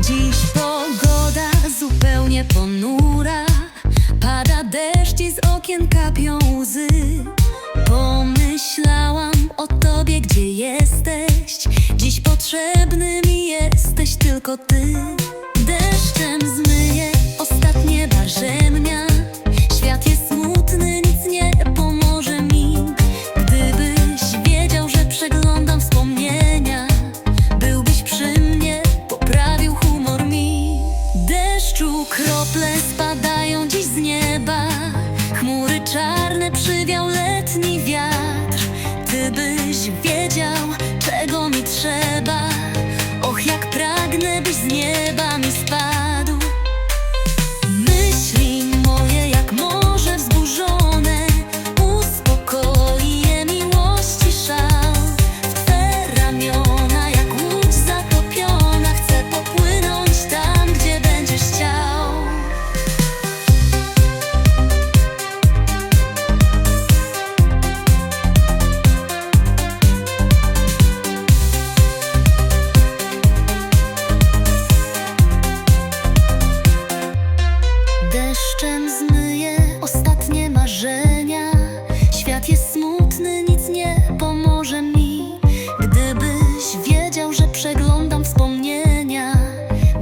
Dziś pogoda zupełnie ponura. Pada deszcz i z okien kapią łzy. Pomyślałam o tobie, gdzie jesteś. Dziś potrzebny mi jesteś tylko ty. Czarne przywiał letni wiatr. Ty byś wiedział, czego mi trzeba. Och, jak pragnę, byś z nieba mi spadł Deszczem zmyję ostatnie marzenia. Świat jest smutny, nic nie pomoże mi. Gdybyś wiedział, że przeglądam wspomnienia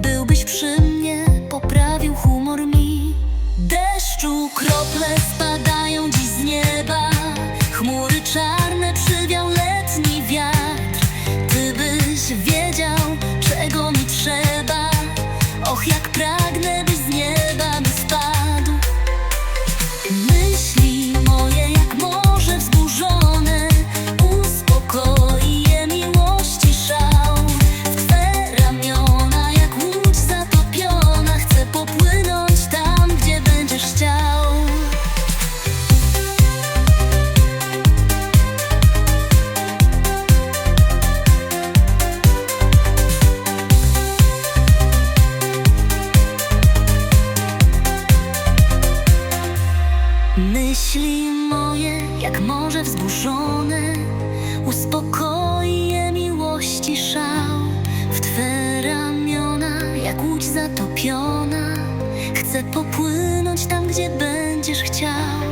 Byłbyś przy mnie, poprawił humor mi. Deszczu krople spadają dziś z nieba. Chmury czarne przywiał letni wiatr. Ty byś wiedział, czego mi trzeba. Och, jak pragnę, byś jak morze wzburzone Uspokoi je miłości szał. W Twe ramiona jak łódź zatopiona. Chcę popłynąć tam, gdzie będziesz chciał